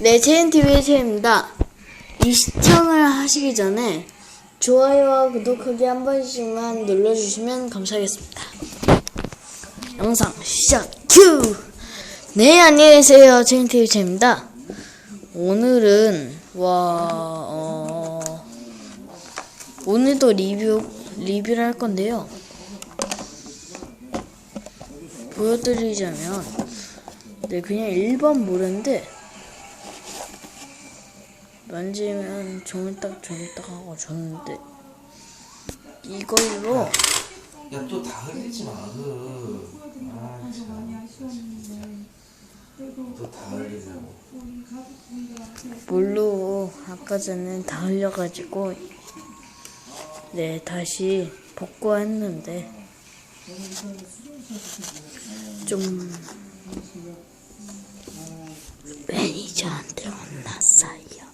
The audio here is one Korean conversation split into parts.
네, 체인TV의 체입니다. 이 시청을 하시기 전에 좋아요와 구독하기 한 번씩만 눌러주시면 감사하겠습니다. 영상 시작 큐! 네, 안녕히 계세요. 체인TV 체입니다. 오늘은, 와, 어, 오늘도 리뷰, 리뷰를 할 건데요. 보여드리자면, 네, 그냥 일반 모래인데, 만지면 조물딱 조물딱 하고 좋은데 이걸로 야 또 다 흘리지 마. 그. 아 참. 또 다 흘리고. 물로 아까 전에 다 흘려가지고 네 다시 복구했는데 좀 매니저한테 혼났어요.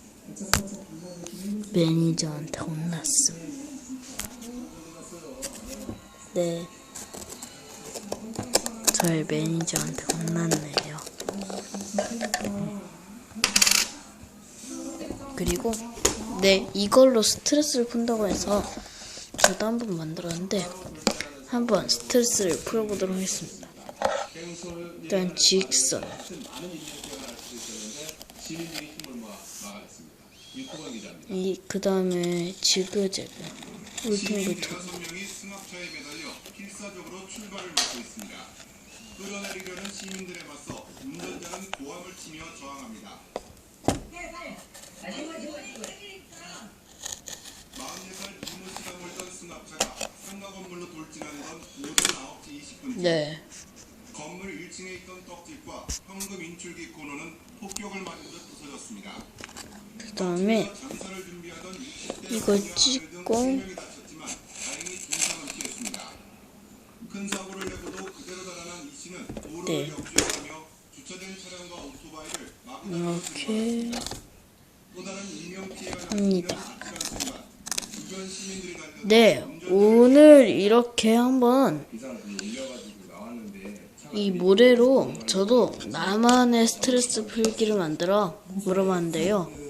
매니저한테 혼났습니다. 네. 저희 매니저한테 혼났네요. 그리고 네 이걸로 스트레스를 푼다고 해서 저도 한번 만들었는데 한번 스트레스를 풀어보도록 하겠습니다. 일단 직선 이 그 다음에 지그재그 울퉁불퉁 명이 승합차에 매달려 필사적으로 출발을 막고 있습니다. 끌어내리려는 시민들에 맞서 운전자는 고함을 치며 저항합니다. 44살 이모 씨가 몰던 승합차가 상가 건물로 돌진하는 건 오전 9시 20분쯤 네 건물 1층에 있던 떡집과 현금 인출기 코너는 폭격을 맞은 듯 부서졌습니다. 그 다음에 장사를 준비하던 60대 이걸 남녀 찍고 아들 등 3명이 다쳤지만 다행히 중상은 피했습니다. 큰 사고를 내고도 그대로 달아난 이 씨는 도로를 네. 이렇게 합니다. 네 오늘 이렇게 한번 이 모래로 저도 나만의 스트레스 풀기를 만들어 물어봤는데요.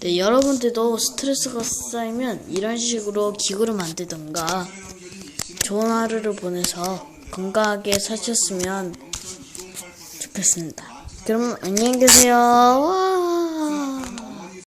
네, 여러분들도 스트레스가 쌓이면 이런 식으로 기구를 만들던가 좋은 하루를 보내서 건강하게 사셨으면 좋겠습니다. 그럼 안녕히 계세요. 와.